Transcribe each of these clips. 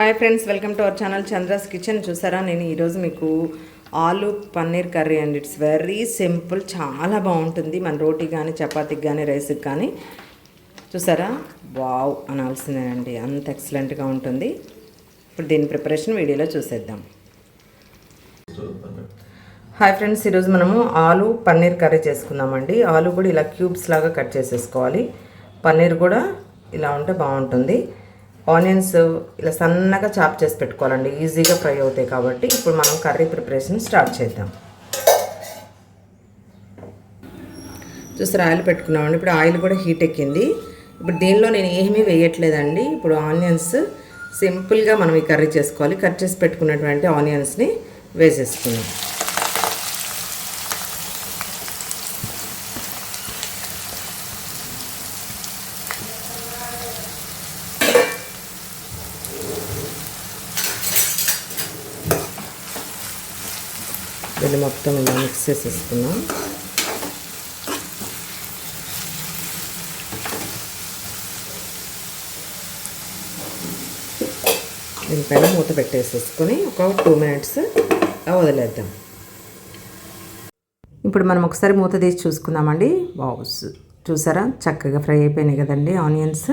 Hi friends welcome to our channel Chandra's kitchen చూసారా? నేను ఈరోజు మీకు aloo paneer curry and it's very simple చాలా బాగుంటుంది. మన రోటీ కానీ చపాతీకి కానీ రైస్కి కానీ చూసారా? వావ్ అనాల్సిందేనండి. అంత ఎక్సలెంట్గా ఉంటుంది. ఇప్పుడు దీని ప్రిపరేషన్ వీడియోలో చూసేద్దాం. హాయ్ ఫ్రెండ్స్ ఈరోజు మనము ఆలు పన్నీర్ కర్రీ చేసుకుందామండి. ఆలు కూడా ఇలా క్యూబ్స్ లాగా కట్ చేసేసుకోవాలి. పన్నీర్ కూడా ఇలా ఉంటే బాగుంటుంది. ఆనియన్స్ ఇలా సన్నగా చాప్ చేసి పెట్టుకోవాలండి. ఈజీగా ఫ్రై అవుతాయి కాబట్టి ఇప్పుడు మనం కర్రీ ప్రిపరేషన్ స్టార్ట్ చేద్దాం. చూసారు ఆయిల్ పెట్టుకున్నామండి. ఇప్పుడు ఆయిల్ కూడా హీట్ ఎక్కింది. ఇప్పుడు దీనిలో నేను ఏమీ వేయట్లేదండి. ఇప్పుడు ఆనియన్స్ సింపుల్గా మనం ఈ కర్రీ చేసుకోవాలి. కట్ చేసి పెట్టుకున్నటువంటి ఆనియన్స్ని వేసేసుకున్నాం దీన్ని మొత్తం ఇలా మిక్స్ చేసేసుకున్నాం దీనిపైన మూత పెట్టేసేసుకొని ఒక టూ మినిట్స్ వదిలేద్దాం. ఇప్పుడు మనం ఒకసారి మూత తీసి చూసుకుందామండి. బావుస్ చూసారా? చక్కగా ఫ్రై అయిపోయినాయి కదండి ఆనియన్స్.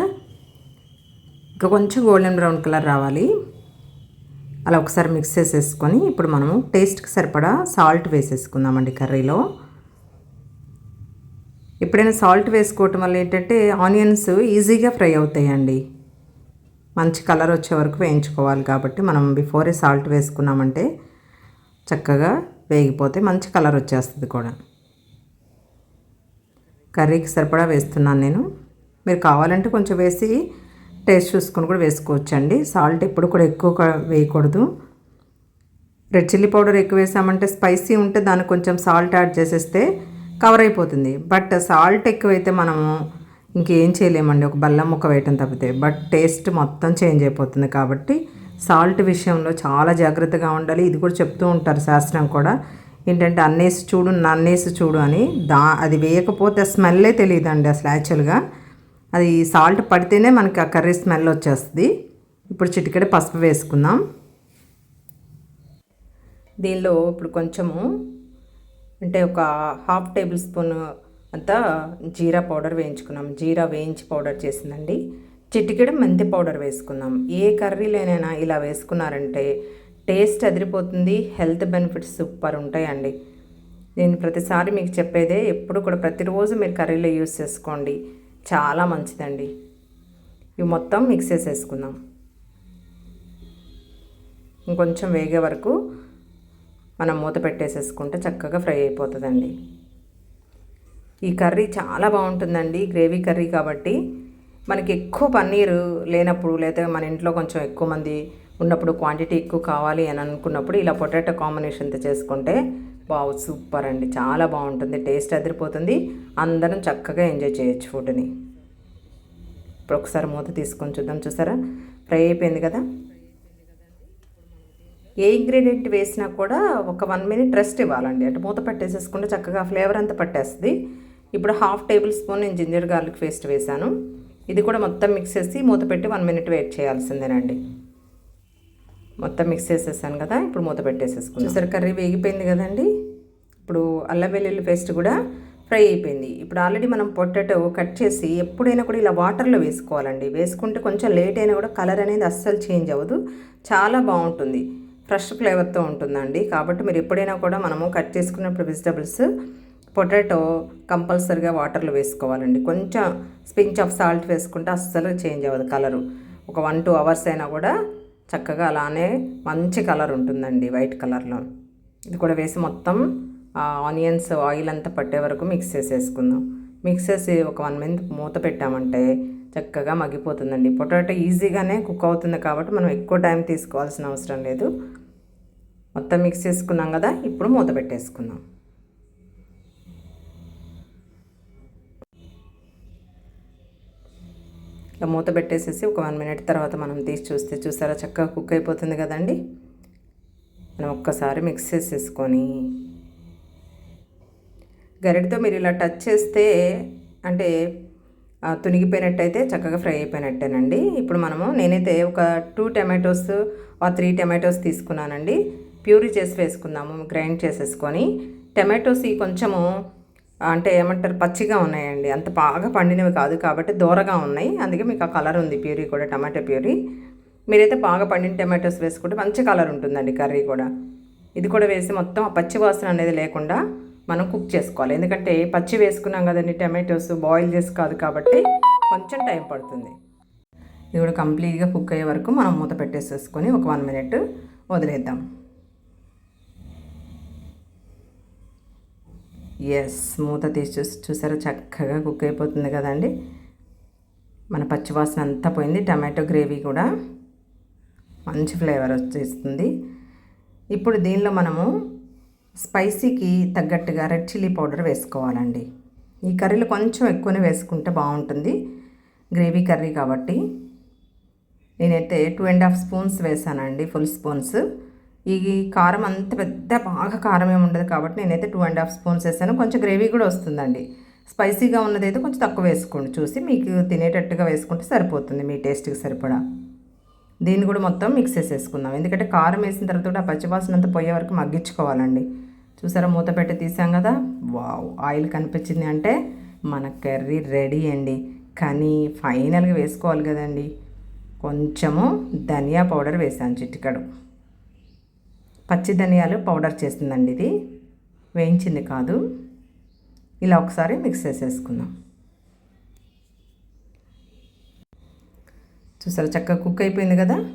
ఇంకా కొంచెం గోల్డెన్ బ్రౌన్ కలర్ రావాలి. అలా ఒకసారి మిక్స్ చేసేసుకొని ఇప్పుడు మనము టేస్ట్కి సరిపడా సాల్ట్ వేసేసుకుందామండి కర్రీలో. ఎప్పుడైనా సాల్ట్ వేసుకోవటం వల్ల ఏంటంటే ఆనియన్స్ ఈజీగా ఫ్రై అవుతాయండి. మంచి కలర్ వచ్చే వరకు వేయించుకోవాలి కాబట్టి మనం బిఫోరే సాల్ట్ వేసుకున్నామంటే చక్కగా వేగిపోతే మంచి కలర్ వచ్చేస్తుంది కూడా. కర్రీకి సరిపడా వేస్తున్నాను నేను. మీరు కావాలంటే కొంచెం వేసి టేస్ట్ చూసుకొని కూడా వేసుకోవచ్చండి. సాల్ట్ ఎప్పుడు కూడా ఎక్కువ వేయకూడదు. రెడ్ చిల్లీ పౌడర్ ఎక్కువ వేసామంటే స్పైసీ ఉంటే దానికి కొంచెం సాల్ట్ యాడ్ చేసేస్తే కవర్ అయిపోతుంది. బట్ సాల్ట్ ఎక్కువైతే మనము ఇంకేం చేయలేమండి. ఒక బెల్లం ముక్క వేయటం తప్పితే. బట్ టేస్ట్ మొత్తం చేంజ్ అయిపోతుంది కాబట్టి సాల్ట్ విషయంలో చాలా జాగ్రత్తగా ఉండాలి. ఇది కూడా చెప్తూ ఉంటారు శాస్త్రం కూడా. ఏంటంటే అన్నేసి చూడు నన్నేసి చూడు అని దా అది వేయకపోతే స్మెల్లే తెలియదండి అసలు యాక్చువల్గా. అది సాల్ట్ పడితేనే మనకి ఆ కర్రీ స్మెల్ వచ్చేస్తుంది. ఇప్పుడు చిటికెడ పసుపు వేసుకుందాం. దీనిలో ఇప్పుడు కొంచెము అంటే ఒక హాఫ్ టేబుల్ స్పూన్ అంతా జీరా పౌడర్ వేయించుకున్నాం. జీరా వేయించి పౌడర్ చేసిందండి. చిటికెడ మెంతి పౌడర్ వేసుకుందాం. ఏ కర్రీలోనైనా ఇలా వేసుకున్నారంటే టేస్ట్ అదిరిపోతుంది హెల్త్ బెనిఫిట్స్ సూపర్ ఉంటాయండి. నేను ప్రతిసారి మీకు చెప్పేదే ఎప్పుడు కూడా ప్రతిరోజు మీరు కర్రీలో యూస్ చేసుకోండి. చాలా మంచిదండి. ఇవి మొత్తం మిక్స్ చేసేసుకుందాం. ఇంకొంచెం వేగే వరకు మనం మూత పెట్టేసేసుకుంటే చక్కగా ఫ్రై అయిపోతుందండి. ఈ కర్రీ చాలా బాగుంటుందండి గ్రేవీ కర్రీ కాబట్టి. మనకి ఎక్కువ పన్నీరు లేనప్పుడు లేదా మన ఇంట్లో కొంచెం ఎక్కువ మంది ఉన్నప్పుడు క్వాంటిటీ ఎక్కువ కావాలి అని అనుకున్నప్పుడు ఇలా పొటాటో కాంబినేషన్తో చేసుకుంటే వావ్ సూపర్ అండి. చాలా బాగుంటుంది. టేస్ట్ అదిరిపోతుంది. అందరం చక్కగా ఎంజాయ్ చేయొచ్చు ఫుడ్ని. ఇప్పుడు ఒకసారి మూత తీసుకొని చూద్దాం. చూసారా? ఫ్రై అయిపోయింది కదా? ఏ ఇంగ్రీడియంట్ వేసినా కూడా ఒక వన్ మినిట్ రెస్ట్ ఇవ్వాలండి. అంటే మూత పట్టేసేసుకుంటే చక్కగా ఫ్లేవర్ అంతా పట్టేస్తుంది. ఇప్పుడు హాఫ్ టేబుల్ స్పూన్ నేను జింజర్ గార్లిక్ పేస్ట్ వేసాను ఇది కూడా మొత్తం మిక్స్ చేసి మూత పెట్టి వన్ మినిట్ వెయిట్ చేయాల్సిందేనండి. మొత్తం మిక్స్ చేసేసాను కదా ఇప్పుడు మూత పెట్టేసేసుకున్నాను. చూసారు కర్రీ వేగిపోయింది కదండి? ఇప్పుడు అల్లం వెల్లుల్లి పేస్ట్ కూడా ఫ్రై అయిపోయింది. ఇప్పుడు ఆల్రెడీ మనం పొటాటో కట్ చేసి ఎప్పుడైనా కూడా ఇలా వాటర్లో వేసుకోవాలండి. వేసుకుంటే కొంచెం లేట్ అయినా కూడా కలర్ అనేది అస్సలు చేంజ్ అవ్వదు. చాలా బాగుంటుంది. ఫ్రెష్ ఫ్లేవర్తో ఉంటుందండి. కాబట్టి మీరు ఎప్పుడైనా కూడా మనము కట్ చేసుకున్నప్పుడు వెజిటబుల్స్ పొటాటో కంపల్సరిగా వాటర్లో వేసుకోవాలండి. కొంచెం స్పించ్ ఆఫ్ సాల్ట్ వేసుకుంటే అస్సలు చేంజ్ అవ్వదు కలరు. ఒక వన్ టూ అవర్స్ అయినా కూడా చక్కగా అలానే మంచి కలర్ ఉంటుందండి వైట్ కలర్లో. ఇది కూడా వేసి మొత్తం ఆనియన్స్ ఆయిల్ అంతా పట్టే వరకు మిక్స్ చేసేసుకుందాం. మిక్స్ చేసి ఒక వన్ మినిట్ మూత పెట్టామంటే చక్కగా మగ్గిపోతుందండి. పొటాటో ఈజీగానే కుక్ అవుతుంది కాబట్టి మనం ఎక్కువ టైం తీసుకోవాల్సిన అవసరం లేదు. మొత్తం మిక్స్ చేసుకున్నాం కదా ఇప్పుడు మూత పెట్టేసుకుందాం. ఇలా మూత పెట్టేసేసి ఒక వన్ మినిట్ తర్వాత మనం తీసి చూస్తే చూసారా? చక్కగా కుక్ అయిపోతుంది కదండి? మనం ఒక్కసారి మిక్స్ చేసేసుకొని గరిటతో మీరు ఇలా టచ్ చేస్తే అంటే తునిగిపోయినట్టయితే చక్కగా ఫ్రై అయిపోయినట్టేనండి. ఇప్పుడు మనము నేనైతే ఒక టూ టమాటోస్ ఆ త్రీ టమాటోస్ తీసుకున్నానండి. ప్యూరీ చేసి వేసుకుందాము గ్రైండ్ చేసేసుకొని. టమాటోస్ కొంచెము అంటే ఏమంటారు పచ్చిగా ఉన్నాయండి. అంత బాగా పండినవి కాదు కాబట్టి దూరగా ఉన్నాయి. అందుకే మీకు ఆ కలర్ ఉంది ప్యూరీ కూడా టమాటో ప్యూరీ. మీరైతే బాగా పండిన టమాటోస్ వేసుకుంటే మంచి కలర్ ఉంటుందండి కర్రీ కూడా. ఇది కూడా వేసి మొత్తం ఆ పచ్చి వాసన అనేది లేకుండా మనం కుక్ చేసుకోవాలి. ఎందుకంటే పచ్చి వేసుకున్నాం కదండి టమాటోస్ బాయిల్ చేసి కాదు కాబట్టి కొంచెం టైం పడుతుంది. ఇది కూడా కంప్లీట్గా కుక్ అయ్యే వరకు మనం మూత పెట్టేసేసుకొని ఒక వన్ మినిట్ వదిలేద్దాం. ఎస్ మూత తీసి చూసి చూసారా? చక్కగా కుక్ అయిపోతుంది కదండి. మన పచ్చివాసన అంతా పోయింది. టమాటో గ్రేవీ కూడా మంచి ఫ్లేవర్ వచ్చేస్తుంది. ఇప్పుడు దీనిలో మనము స్పైసీకి తగ్గట్టుగా రెడ్ చిల్లీ పౌడర్ వేసుకోవాలండి. ఈ కర్రీలో కొంచెం ఎక్కువనే వేసుకుంటే బాగుంటుంది. గ్రేవీ కర్రీ కాబట్టి నేనైతే టూ అండ్ హాఫ్ స్పూన్స్ వేసానండి ఫుల్ స్పూన్స్. ఈ కారం అంత పెద్ద బాగా కారం ఏమి ఉండదు కాబట్టి నేనైతే టూ అండ్ హాఫ్ స్పూన్స్ వేసాను. కొంచెం గ్రేవీ కూడా వస్తుందండి. స్పైసీగా ఉన్నదైతే కొంచెం తక్కువ వేసుకోండి. చూసి మీకు తినేటట్టుగా వేసుకుంటే సరిపోతుంది మీ టేస్ట్కి సరిపడా. దీన్ని కూడా మొత్తం మిక్స్ చేసేసుకుందాం. ఎందుకంటే కారం వేసిన తర్వాత కూడా ఆ పచ్చివాసన అంతా పోయే వరకు మగ్గించుకోవాలండి. చూసారా మూత పెట్టి తీసాం కదా? వావ్ ఆయిల్ కనిపించింది అంటే మన కర్రీ రెడీ అండి. కానీ ఫైనల్గా వేసుకోవాలి కదండి. కొంచెము ధనియా పౌడర్ వేసాను చిటికడు. పచ్చి ధనియాలు పౌడర్ చేసిందండి ఇది. వేయించింది కాదు. ఇలా ఒకసారి మిక్స్ చేసేసుకుందాం. చూసారు చక్కగా కుక్ అయిపోయింది కదా?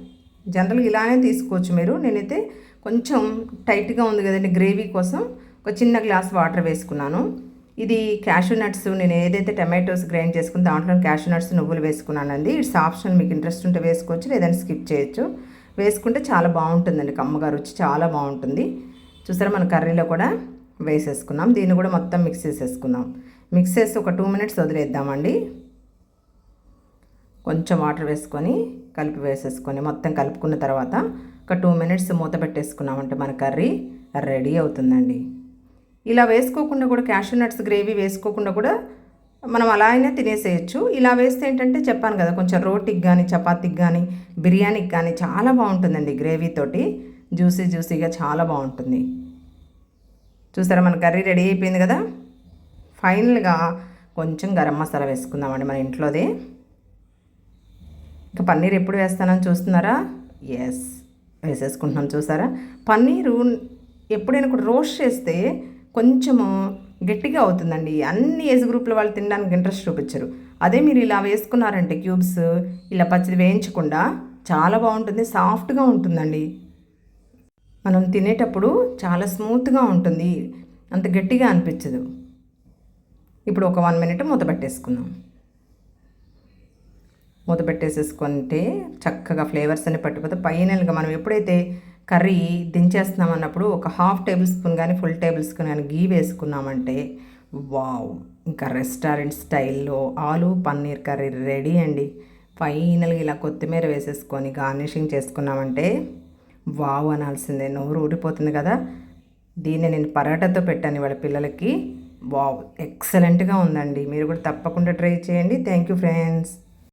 జనరల్గా ఇలానే తీసుకోవచ్చు మీరు. నేనైతే కొంచెం టైట్గా ఉంది కదండి గ్రేవీ కోసం. ఒక చిన్న గ్లాస్ వాటర్ వేసుకున్నాను. ఇది క్యాషూ నట్స్. నేను ఏదైతే టమాటోస్ గ్రైండ్ చేసుకుని దాంట్లో క్యాషూ నట్స్ నువ్వులు వేసుకున్నానండి. It's option. మీకు ఇంట్రెస్ట్ ఉంటే వేసుకోవచ్చు లేదంటే స్కిప్ చేయొచ్చు. వేసుకుంటే చాలా బాగుంటుందండి. కమ్మగా రుచి చాలా బాగుంటుంది. చూసారా మన కర్రీలో కూడా వేసేసుకున్నాం. దీన్ని కూడా మొత్తం మిక్స్ చేసేసుకుందాం మిక్స్ చేసి ఒక టూ మినిట్స్ వదిలేద్దామండి. కొంచెం వాటర్ వేసుకొని కలిపి వేసేసుకొని మొత్తం కలుపుకున్న తర్వాత ఒక టూ మినిట్స్ మూత పెట్టేసుకున్నామంటే మన కర్రీ రెడీ అవుతుందండి. ఇలా వేసుకోకుండా కూడా క్యాషూ నట్స్ గ్రేవీ వేసుకోకుండా కూడా మనం అలా అయినా తినేసేయచ్చు. ఇలా వేస్తే ఏంటంటే చెప్పాను కదా కొంచెం రోటీకి కానీ చపాతీకి కానీ బిర్యానీకి కానీ చాలా బాగుంటుందండి గ్రేవీతోటి జ్యూసీ జ్యూసీగా చాలా బాగుంటుంది. చూసారా మన కర్రీ రెడీ అయిపోయింది కదా? ఫైనల్గా కొంచెం గరం మసాలా వేసుకుందామండి మన ఇంట్లోదే. ఇంకా పన్నీర్ ఎప్పుడు వేస్తానని చూస్తున్నారా? ఎస్ వేసేసుకుంటున్నాం చూసారా? పన్నీరు ఎప్పుడైనా కూడా రోస్ట్ చేస్తే కొంచెము గట్టిగా అవుతుందండి. అన్ని ఏజ్ గ్రూప్ల వాళ్ళు తినడానికి ఇంట్రెస్ట్ చూపించరు. అదే మీరు ఇలా వేసుకున్నారంటే క్యూబ్స్ ఇలా పచ్చిది వేయించకుండా చాలా బాగుంటుంది సాఫ్ట్గా ఉంటుందండి. మనం తినేటప్పుడు చాలా స్మూత్గా ఉంటుంది. అంత గట్టిగా అనిపించదు. ఇప్పుడు ఒక వన్ మినిట్ మూత పెట్టేసుకుందాం. మూత పెట్టేసేసుకుంటే చక్కగా ఫ్లేవర్స్ అన్ని పట్టిపోతే ఫైనల్గా మనం ఎప్పుడైతే కర్రీ దించేస్తున్నాం అన్నప్పుడు ఒక హాఫ్ టేబుల్ స్పూన్ కానీ ఫుల్ టేబుల్ స్పూన్ కానీ గీ వేసుకున్నామంటే వావ్! ఇంకా రెస్టారెంట్ స్టైల్లో ఆలు పన్నీర్ కర్రీ రెడీ అండి. ఫైనల్గా ఇలా కొత్తిమీర వేసేసుకొని గార్నిషింగ్ చేసుకున్నామంటే వావ్ అనాల్సిందే. నోరు ఊరిపోతుంది కదా. దీన్ని నేను పరాటాతో పెట్టాను వాళ్ళ పిల్లలకి. వావ్! ఎక్సలెంట్గా ఉందండి. మీరు కూడా తప్పకుండా ట్రై చేయండి. Thank you friends.